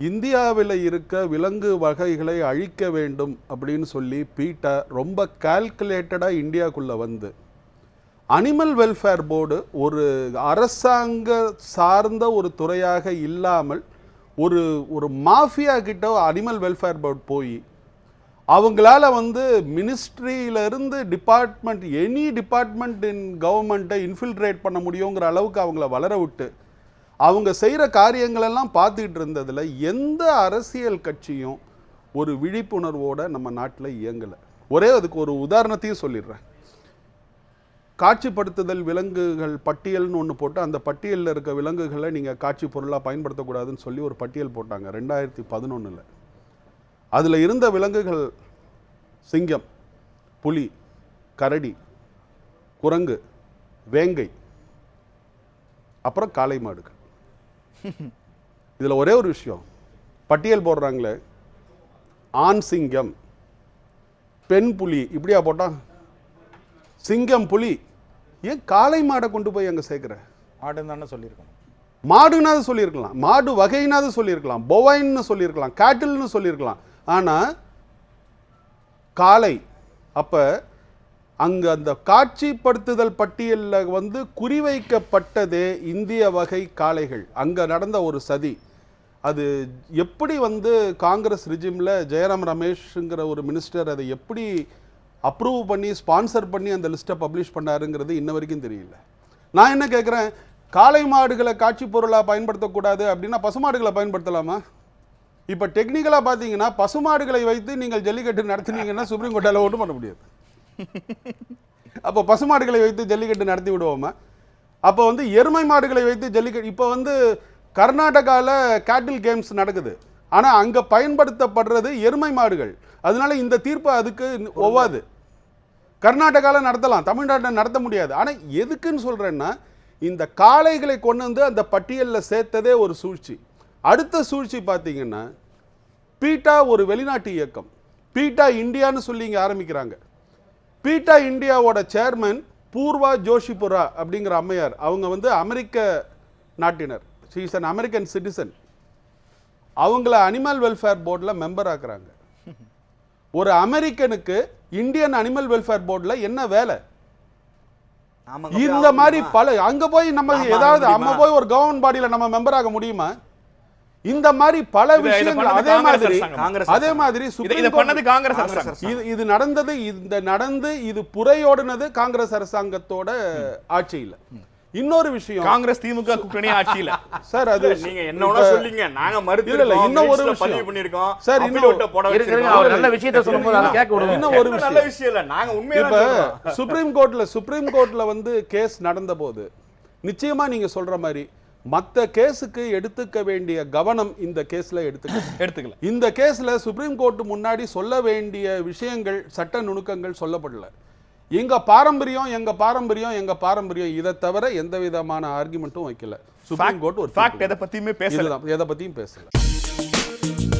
இந்தியாவில் இருக்க விலங்கு வகைகளை அழிக்க வேண்டும் அப்படின்னு சொல்லி பீட்டர் ரொம்ப கால்குலேட்டடாக இந்தியாக்குள்ளே வந்து. அனிமல் வெல்ஃபேர் போர்டு ஒரு அரசாங்க சார்ந்த ஒரு துறையாக இல்லாமல் ஒரு ஒரு மாஃபியா கிட்ட அனிமல் வெல்ஃபேர் போர்டு போய் அவங்களால வந்து மினிஸ்ட்ரியிலிருந்து இருந்து டிபார்ட்மெண்ட் எனி டிபார்ட்மெண்ட் இன் கவர்மெண்ட்டை இன்ஃபில்ட்ரேட் பண்ண முடியுங்கிற அளவுக்கு அவங்கள வளர விட்டு அவங்க செய்கிற காரியங்களெல்லாம் பார்த்துக்கிட்டு இருந்ததில் எந்த அரசியல் கட்சியும் ஒரு விழிப்புணர்வோடு நம்ம நாட்டில் இயங்கலை. ஒரே அதுக்கு ஒரு உதாரணத்தையும் சொல்லிடுறேன். காட்சிப்படுத்துதல் விலங்குகள் பட்டியல்னு ஒன்று போட்டு அந்த பட்டியலில் இருக்க விலங்குகளை நீங்கள் காட்சி பொருளாக பயன்படுத்தக்கூடாதுன்னு சொல்லி ஒரு பட்டியல் போட்டாங்க ரெண்டாயிரத்தி பதினொன்றில் அதில் இருந்த விலங்குகள் சிங்கம் புலி கரடி குரங்கு வேங்கை அப்புறம் காளை மாடுகள். இதில் ஒரே ஒரு விஷயம். பட்டியல் போடுறாங்களே. ஆண் சிங்கம். பெண் புலி. இப்படியா போட்டான் சிங்கம் புலி. ஏன் காளை மாடை கொண்டு போய் அங்கே சேர்க்குற? ஆடுன்னு தானே சொல்லியிருக்கணும். மாடுனாவது சொல்லியிருக்கலாம். மாடு வகைனாவது சொல்லியிருக்கலாம். பொவைன்னு சொல்லியிருக்கலாம். கேட்டில்னு சொல்லியிருக்கலாம். ஆனால் காளை. அப்போ அங்கே அந்த காட்சிப்படுத்துதல் பட்டியலில் வந்து குறிவைக்கப்பட்டதே இந்திய வகை காளைகள். அங்கே நடந்த ஒரு சதி. அது எப்படி வந்து காங்கிரஸ் ரிஜிமில் ஜெயராம் ரமேஷ்ங்கிற ஒரு மினிஸ்டர் அதை எப்படி அப்ரூவ் பண்ணி ஸ்பான்சர் பண்ணி அந்த லிஸ்ட்டை பப்ளிஷ் பண்ணாருங்கிறது இன்ன வரைக்கும் தெரியல. நான் என்ன கேட்குறேன் காளை மாடுகளை காட்சி பொருளாக பயன்படுத்தக்கூடாது அப்படின்னா பசுமாடுகளை பயன்படுத்தலாமா? இப்போ டெக்னிக்கலாக பார்த்தீங்கன்னா பசுமாடுகளை வைத்து நீங்கள் ஜல்லிக்கட்டு நடத்துனீங்கன்னா சுப்ரீம் கோர்ட்டால் ஒன்றும் பண்ண முடியாது. அப்போ பசுமாடுகளை வைத்து ஜல்லிக்கட்டு நடத்தி விடுவோமா? அப்போ வந்து எருமை மாடுகளை வைத்து ஜல்லிக்கட்டு இப்போ வந்து கர்நாடகாவில் கேட்டில் கேம்ஸ் நடக்குது. ஆனால் அங்கே பயன்படுத்தப்படுறது எருமை மாடுகள். அதனால இந்த தீர்ப்பு அதுக்கு ஒவ்வாது. கர்நாடகாவில் நடத்தலாம் தமிழ்நாட்டில் நடத்த முடியாது. ஆனால் எதுக்குன்னு சொல்கிறேன்னா இந்த காளைகளை கொண்டு வந்து அந்த பட்டியலில் சேர்த்ததே ஒரு சூழ்ச்சி. அடுத்த சூழ்ச்சி பார்த்தீங்கன்னா பீட்டா ஒரு வெளிநாட்டு இயக்கம். பீட்டா இந்தியான்னு சொல்லி இங்கே ஆரம்பிக்கிறாங்க. பீட்டா இந்தியாவோட சேர்மன் பூர்வா ஜோஷிபுரா அப்படிங்கிற அம்மையார் அவங்க வந்து அமெரிக்க நாட்டினர். இஸ் அன் அமெரிக்கன் சிட்டிசன் அவங்கள அனிமல் வெல்ஃபேர் போர்டில் மெம்பர் ஆக்குறாங்க. ஒரு அமெரிக்கனுக்கு இந்தியன் அனிமல் வெல்ஃபேர் போர்டில் என்ன வேலை? இந்த மாதிரி பல அங்க போய் நம்ம ஏதாவது? நம்ம போய் ஒரு கவர்மெண்ட் பாடியில நம்ம மெம்பர் ஆக முடியுமா? இந்த மாதிரி பல விஷயங்கள் அதே மாதிரி அதே மாதிரி இதை- சுப்ரீம் நடந்தது இந்த நடந்து இது புறையோடுனது காங்கிரஸ் அரசாங்கத்தோட ஆட்சியில இன்னொரு விஷயம். காங்கிரஸ் திமுக கூட்டணி ஆட்சியில சார் அது நீங்க என்ன வேணா சொல்லிங்க. நாங்க மறுத்து இல்ல, இன்னும் ஒரு பதிவு விஷயம். பண்ணிருக்கோம் சார், இன்னும் நல்ல விஷயத்த சொல்லும்போது அதை கேட்க விடுங்க இன்னும் ஒரு என்ன நல்ல விஷயம். விஷயம் இல்ல. நாங்க உண்மையா இப்ப சுப்ரீம் கோர்ட்ல சுப்ரீம் கோர்ட்ல வந்து கேஸ் நடந்த போது நிச்சயமா நீங்க சொல்ற மாதிரி மத்த கேஸுக்கு எடுத்துக்க வேண்டிய கவனம் இந்த கேஸ்ல எடுத்துக்க எடுத்துக்கல. இந்த கேஸ்ல சுப்ரீம் கோர்ட் முன்னாடி சொல்ல வேண்டிய விஷயங்கள் சட்ட நுணுக்கங்கள் சொல்லப்படல. எங்க பாரம்பரியம் எங்க பாரம்பரியம் எங்க பாரம்பரியம் இதை தவிர எந்த விதமான ஆர்குமெண்ட்டும் வைக்கல. சுப்ரீம் கோர்ட் ஒரு ஃபேக்ட். எதை பத்தியுமே பேசல. இதுதான். எதை பத்தியும் பேசல.